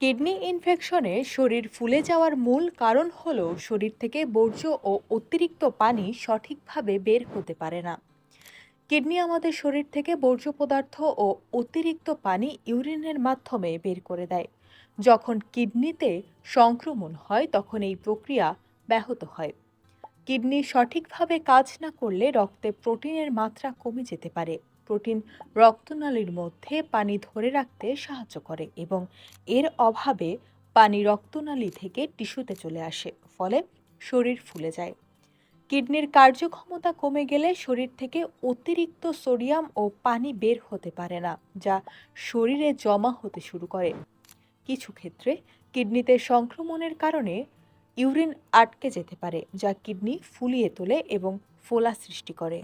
Kidney ইনফেকশনে শরীর ফুলে যাওয়ার মূল কারণ হল শরীর থেকে বর্জ্য ও অতিরিক্ত পানি সঠিকভাবে বের হতে পারে না। কিডনি আমাদের শরীর থেকে বর্জ্য পদার্থ ও অতিরিক্ত পানি ইউরিনের মাধ্যমে বের করে দেয়। যখন কিডনিতে সংক্রমণ হয়, তখন এই প্রক্রিয়া ব্যাহত হয়। কিডনি সঠিকভাবে কাজ না করলে রক্তে প্রোটিনের মাত্রা কমে যেতে পারে। প্রোটিন রক্তনালীর মধ্যে পানি ধরে রাখতে সাহায্য করে এবং এর অভাবে পানি রক্তনালী থেকে টিস্যুতে চলে আসে, ফলে শরীর ফুলে যায়। কিডনির কার্যক্ষমতা কমে গেলে শরীর থেকে অতিরিক্ত সোডিয়াম ও পানি বের হতে পারে না, যা শরীরে জমা হতে শুরু করে। কিছু ক্ষেত্রে কিডনিতে সংক্রমণের কারণে ইউরিন আটকে যেতে পারে, যা কিডনি ফুলিয়ে তোলে এবং ফোলা সৃষ্টি করে।